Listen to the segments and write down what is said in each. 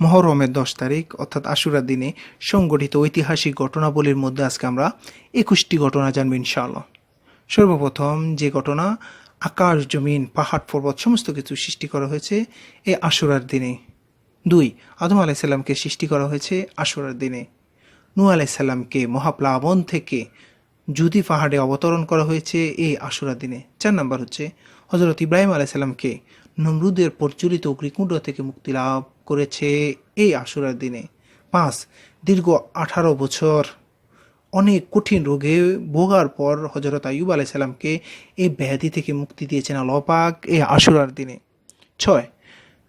মহরমের দশ তারিখ, অর্থাৎ আশুরার দিনে সংগঠিত ঐতিহাসিক ঘটনাবলীর মধ্যে আজকে আমরা একুশটি ঘটনা জানব ইনশাআল্লাহ। সর্বপ্রথম যে ঘটনা, আকাশ, জমিন, পাহাড়, পর্বত সমস্ত কিছু সৃষ্টি করা হয়েছে এই আশুরার দিনে। দুই, আদম আলাইসাল্লামকে সৃষ্টি করা হয়েছে আশুরার দিনে। নূ আলাইসাল্লামকে মহাপ্লাবন থেকে জুদি পাহাড়ে অবতরণ করা হয়েছে এই আশুরার দিনে। চার নাম্বার হচ্ছে হজরত ইব্রাহিম আলাইসাল্লামকে নমরুদের প্রজ্বলিত অগ্নিকুণ্ড থেকে মুক্তি লাভ করেছে এই আশুরার দিনে। পাঁচ, দীর্ঘ আঠারো বছর। অনেক কঠিন রোগে ভোগার পর হজরত আইয়ুব আলাইসাল্লামকে এই ব্যাধি থেকে মুক্তি দিয়েছেন আল্লাপাক এই আশুরার দিনে। ছয়,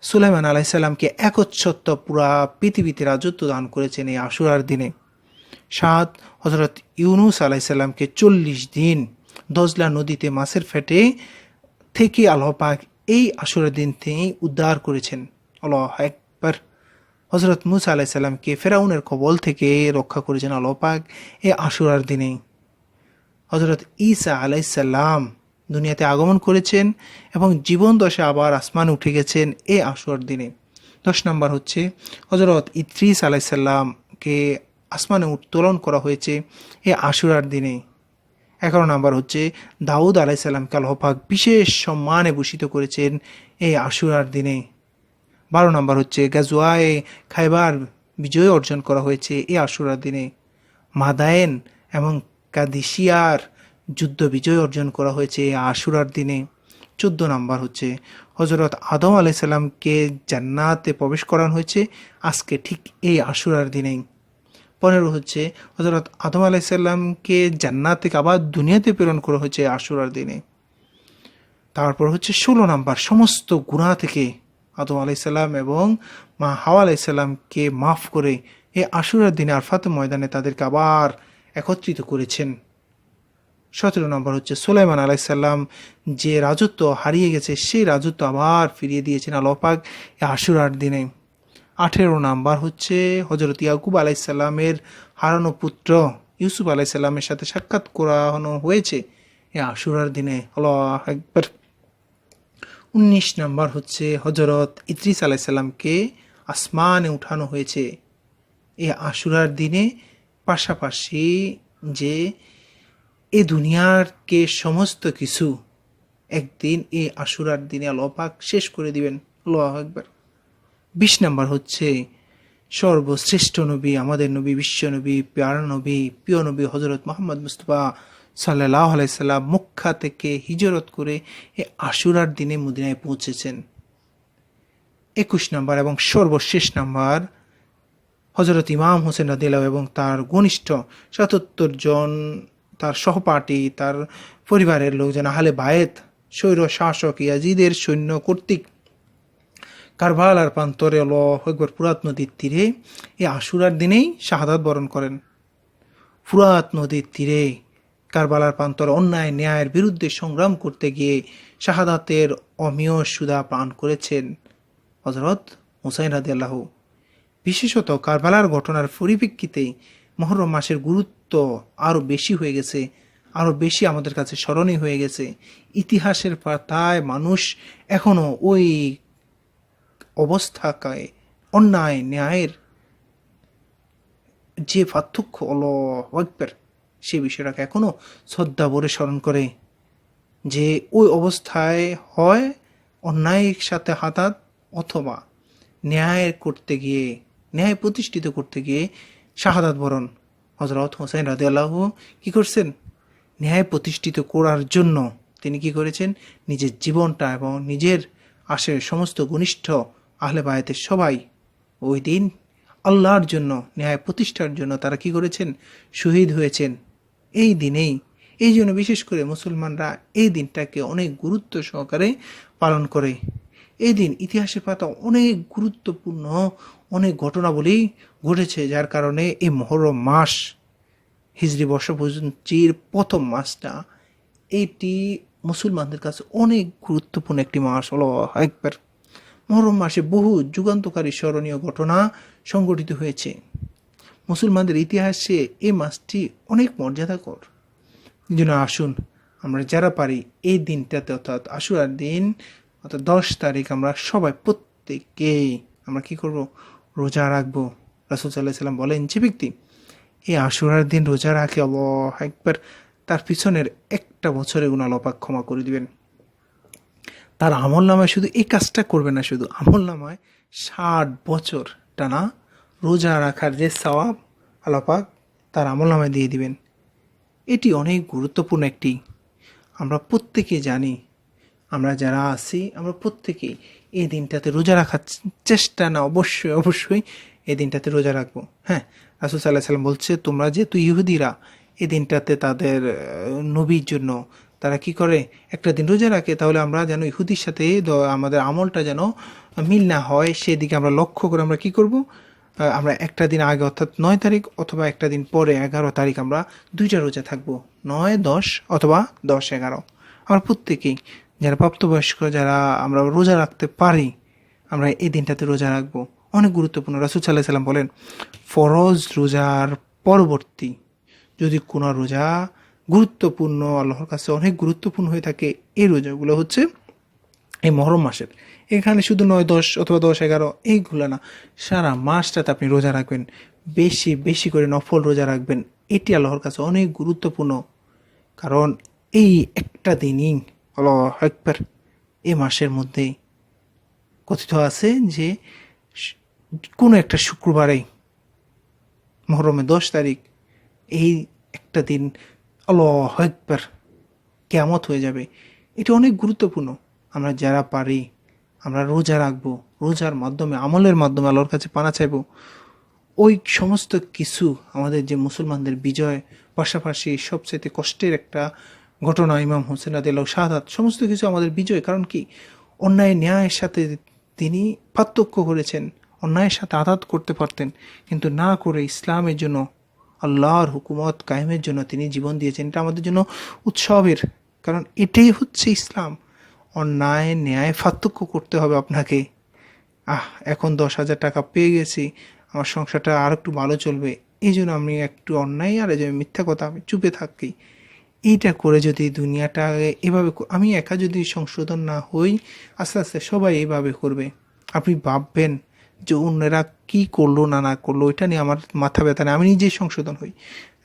সুলাইমান আলাইসাল্লামকে একচ্ছত্ব পুরা পৃথিবীতে রাজত্ব দান করেছেন এই আশুরার দিনে। সাত হজরত ইউনুস আলাইসাল্লামকে চল্লিশ দিন দজলা নদীতে মাছের ফেটে থেকে আল্লাহ এই আশুরার দিন তিনি উদ্ধার করেছেন। আল্লাহ একবার হজরত মুসা আলাইসাল্লামকে ফেরাউনের কবল থেকে রক্ষা করেছেন আল্লাহ পাক এই আশুরার দিনে। হজরত ঈসা আলাইসাল্লাম দুনিয়াতে আগমন করেছেন এবং জীবন দশে আবার আসমান উঠে গেছেন এ আশুরার দিনে। দশ নম্বর হচ্ছে হজরত ইদ্রিস আলাইসাল্লামকে আসমানে উত্তোলন করা হয়েছে এ আশুরার দিনে। এগারো নম্বর হচ্ছে, দাউদ আলাইসাল্লামকে আল্লাহাক বিশেষ সম্মানে ভূষিত করেছেন এই আশুরার দিনে। বারো নম্বর হচ্ছে গাজুয়ায়ে খাইবার বিজয় অর্জন করা হয়েছে এই আশুরার দিনে। মাদায়েন এবং কাদিসিয়ার যুদ্ধ বিজয় অর্জন করা হয়েছে এই আশুরার দিনে। চোদ্দ নম্বর হচ্ছে হজরত আদম আলাইসাল্লামকে জান্নাতে প্রবেশ করানো হয়েছে আজকে ঠিক এই আশুরার দিনেই। পনেরো হচ্ছে। হজরত আদম আলাইসাল্লামকে জান্নাত থেকে আবার দুনিয়াতে প্রেরণ করা হয়েছে আশুরার দিনে। তারপর হচ্ছে ষোলো নাম্বার, সমস্ত গুণা থেকে আদম আলাইসাল্লাম এবং মা হাওয়া আলাইসাল্লামকে মাফ করে এই আশুরার দিনে আরফাত ময়দানে তাদেরকে আবার একত্রিত করেছেন। সতেরো নম্বর হচ্ছে সোলাইমান আলাইসাল্লাম যে রাজত্ব হারিয়ে গেছে, সেই রাজত্ব আবার ফিরিয়ে দিয়েছেন আলোপাক আশুরার দিনে। আঠেরো নাম্বার হচ্ছে হজরত ইয়াকুব আলাইসাল্লামের হারানো পুত্র। ইউসুফ আলাইসাল্লামের সাথে সাক্ষাৎ করানো হয়েছে। এই আশুরার দিনে, আল্লাহ একবার উনিশ নাম্বার হচ্ছে হজরত ইদ্রিস আলাইসাল্লামকে আসমানে উঠানো হয়েছে। এ আশুরার দিনে পাশাপাশি যে এ দুনিয়ারকে সমস্ত কিছু একদিন এই আশুরার দিনে আল্লাপাক শেষ করে দিবেন। আল্লাহ একবার বিশ নাম্বার হচ্ছে, সর্বশ্রেষ্ঠ নবী, আমাদের নবী, বিশ্ব নবী, প্যার নবী, প্রিয় নবী হজরত মোহাম্মদ মুস্তফা সাল্লাহ আলাইসাল্লাম মুখ্যা থেকে হিজরত করে এ আশুরার দিনে মদিনায় পৌঁছেছেন। একুশ নাম্বার এবং সর্বশেষ নাম্বার হজরত ইমাম হোসেন রাদিল্লাহ এবং তার ঘনিষ্ঠ সাতাত্তর জন, তার সহপাঠী, তার পরিবারের লোকজন, আহলে বায়েত স্বৈর শাসক, ইয়াজিদের সৈন্য কর্তৃক কারবালার প্রান্তরে ল একবার পুরাত নদীর তীরে এই আশুরার দিনেই শাহাদাত বরণ করেন। ফুরাত নদীর তীরে কারবালার প্রান্তরে অন্যায় ন্যায়ের বিরুদ্ধে সংগ্রাম করতে গিয়ে শাহাদাতের অমীয় সুদা পান করেছেন। হজরত হুসাইন রাদি আল্লাহ বিশেষত কারবালার ঘটনার পরিপ্রেক্ষিতে মহরম মাসের গুরুত্ব আরও বেশি হয়ে গেছে আরও বেশি আমাদের কাছে স্মরণীয় হয়ে গেছে। ইতিহাসের পাতায় মানুষ এখনও ওই অবস্থাকায় অন্যায়, ন্যায়ের যে পার্থক্য অল একবার সে বিষয়টাকে এখনও শ্রদ্ধা ভরে স্মরণ করে যে ওই অবস্থায় হয় অন্যায়ের সাথে হাতাত অথবা ন্যায় করতে গিয়ে, ন্যায় প্রতিষ্ঠিত করতে গিয়ে শাহাদাত বরণ। হজরত হোসেন রাদে আল্লাহ কী করছেন? ন্যায় প্রতিষ্ঠিত করার জন্য তিনি কি করেছেন? নিজের জীবনটা এবং নিজের আশের সমস্ত ঘনিষ্ঠ আহলে বায়াতের সবাই ওই দিন আল্লাহর জন্য, ন্যায় প্রতিষ্ঠার জন্য তারা কি করেছেন? শহীদ হয়েছেন। এই দিনেই, এই জন্য বিশেষ করে মুসলমানরা এই দিনটাকে অনেক গুরুত্ব সহকারে পালন করে। এই দিন ইতিহাসের পাতা অনেক গুরুত্বপূর্ণ, অনেক ঘটনাবলী ঘটেছে, যার কারণে এই মহরম মাস হিজড়ি বর্ষপঞ্চির প্রথম মাসটা এইটি মুসলমানদের কাছে অনেক গুরুত্বপূর্ণ একটি মাস। হলো একবার মহরম মাসে বহু যুগান্তকারী স্মরণীয় ঘটনা সংঘটিত হয়েছে। মুসলমানদের ইতিহাসে এই মাসটি অনেক মর্যাদাকর। জন্য আসুন আমরা যারা পারি এই দিনটাতে অর্থাৎ আশুরার দিন, অর্থাৎ দশ তারিখ, আমরা সবাই প্রত্যেকেই আমরা কি করব? রোজা রাখব। রাসুল সাল্লাহ সাল্লাম বলেন, যে ব্যক্তি এই আশুরার দিন রোজা রাখে, আল্লাহ একবার তার পিছনের একটা বছরে গুণ আলোপাক ক্ষমা করে দিবেন। তার আমল নামায় শুধু এই কাজটা করবে না, শুধু আমল নামায় ষাট বছর টানা রোজা রাখার যে সওয়াব আলাপাক তার আমল নামায় দিয়ে দিবেন। এটি অনেক গুরুত্বপূর্ণ একটি। আমরা প্রত্যেকে জানি, আমরা যারা আছি, আমরা প্রত্যেকেই এই দিনটাতে রোজা রাখার চেষ্টা না, অবশ্যই অবশ্যই এই দিনটাতে রোজা রাখব। হ্যাঁ রাসুল সাল্লাহ সাল্লাম বলছে, তোমরা যেহেতু ইহুদিরা, এই দিনটাতে তাদের নবীর জন্য তারা কি করে? একটা দিন রোজা রাখে, তাহলে আমরা যেন ইহুদির সাথে আমাদের আমলটা যেন মিল না হয়, সেদিকে আমরা লক্ষ্য করে আমরা কি করব? আমরা একটা দিন আগে, অর্থাৎ নয় তারিখ অথবা একটা দিন পরে, এগারো তারিখ আমরা দুইটা রোজা থাকব। নয়, দশ অথবা দশ, এগারো। আমরা প্রত্যেকেই, যারা প্রাপ্তবয়স্ক, যারা আমরা রোজা রাখতে পারি, আমরা এই দিনটাতে রোজা রাখব। অনেক গুরুত্বপূর্ণ। রাসুল সাল্লাহ সাল্লাম বলেন, ফরজ রোজার পরবর্তী যদি কোনো রোজা গুরুত্বপূর্ণ, আল্লাহর কাছে অনেক গুরুত্বপূর্ণ হয়ে থাকে এই রোজাগুলো হচ্ছে এই মহরম মাসের। এখানে শুধু নয়, দশ অথবা দশ, এগারো, এইগুলো না, সারা মাসটাতে আপনি রোজা রাখবেন। বেশি বেশি করে নফল রোজা রাখবেন। এটি আল্লাহর কাছে অনেক গুরুত্বপূর্ণ। কারণ এই একটা দিনই আল্লাহ একবার এ মাসের মধ্যে কথিত আছে যে কোনো একটা শুক্রবারে মহরমে দশ তারিখ এই একটা দিন আল্লাহ একবার কেমত হয়ে যাবে। এটা অনেক গুরুত্বপূর্ণ। আমরা যারা পারি, আমরা রোজা রাখব, রোজার মাধ্যমে, আমলের মাধ্যমে আল্লাহর কাছে পানা চাইব। ওই সমস্ত কিছু আমাদের যে মুসলমানদের বিজয়, পাশাপাশি সবচেয়ে কষ্টের একটা ঘটনা ইমাম হোসেন আদিল্লাহ শাহাদ সমস্ত কিছু আমাদের বিজয়। কারণ কি? অন্যায় ন্যায়ের সাথে তিনি পার্থক্য করেছেন, অন্যায়ের সাথে আঘাত করতে পারতেন, কিন্তু না করে ইসলামের জন্য আল্লাহর হুকুমত কায়েমের জন্য তিনি জীবন দিয়েছেন, এটা আমাদের জন্য উৎসবের। কারণ এটাই হচ্ছে ইসলাম। অন্যায়, ন্যায় পার্থক্য করতে হবে আপনাকে। আহ, এখন দশ হাজার টাকা পেয়ে গেছি, আমার সংসারটা আর একটু ভালো চলবে। এই জন্য আমি একটু অন্যায় আর এই যে মিথ্যা কথা, আমি চুপে থাকি। এইটা করে যদি দুনিয়াটা এভাবে আমি একা যদি সংশোধন না হই, আস্তে আস্তে সবাই এইভাবে করবে। আপনি ভাববেন যে অন্যরা কি করল, না না করল, এটা নিয়ে আমার মাথা ব্যথা নেই। আমি নিজেই সংশোধন হই।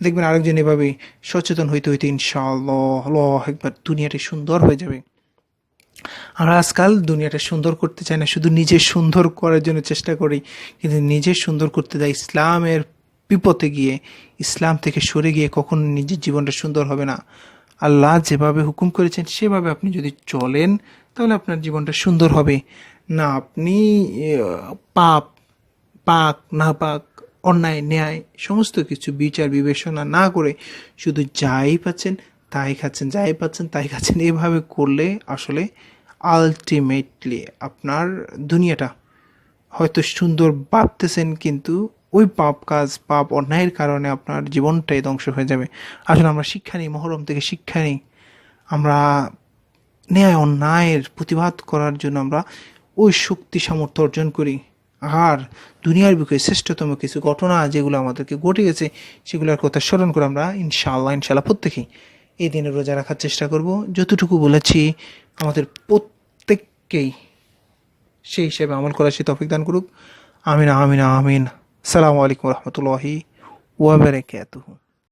দেখবেন আরেকজন এভাবে সচেতন হইতে হইতে ইনশাআল্লাহ, আল্লাহ একবার দুনিয়াটা সুন্দর হয়ে যাবে। আমরা আজকাল দুনিয়াটা সুন্দর করতে চাই না, শুধু নিজে সুন্দর করার জন্য চেষ্টা করি, কিন্তু নিজে সুন্দর করতে যাই ইসলামের বিপথে গিয়ে, ইসলাম থেকে সরে গিয়ে কখন নিজের জীবনটা সুন্দর হবে না। আল্লাহ যেভাবে হুকুম করেছেন, সেভাবে আপনি যদি চলেন, তাহলে আপনার জীবনটা সুন্দর হবে। না, আপনি পাপ, পাক না পাক অন্যায়, ন্যায়, সমস্ত কিছু বিচার, বিবেচনা না করে শুধু যাই পাচ্ছেন, তাই খাচ্ছেন, যাই পাচ্ছেন, তাই খাচ্ছেন, এভাবে করলে আসলে আলটিমেটলি আপনার দুনিয়াটা হয়তো সুন্দর ভাবতেছেন, কিন্তু ওই পাপ কাজ, পাপ অন্যায়ের কারণে আপনার জীবনটাই ধ্বংস হয়ে যাবে। আসলে আমরা শিক্ষা নিই, মহরম থেকে শিক্ষা নিই। আমরা ন্যায়, অন্যায়ের প্রতিবাদ করার জন্য আমরা ওই শক্তি সামর্থ্য অর্জন করি। আর দুনিয়ার বুকে শ্রেষ্ঠতম কিছু ঘটনা যেগুলো আমাদেরকে ঘটে গেছে, সেগুলোর কথা স্মরণ করে আমরা ইনশাআল্লাহ ইনশাআল্লাহ প্রত্যেকেই এই দিনে রোজা রাখার চেষ্টা করব। যতটুকু বলেছি, আমাদের প্রত্যেককেই সেই হিসেবে আমল করার সে তফিক দান করুক। আমিন আমিন আমিন। সালামু আলাইকুম রহমতুল্লাহি ওয়াবারাকাতুহু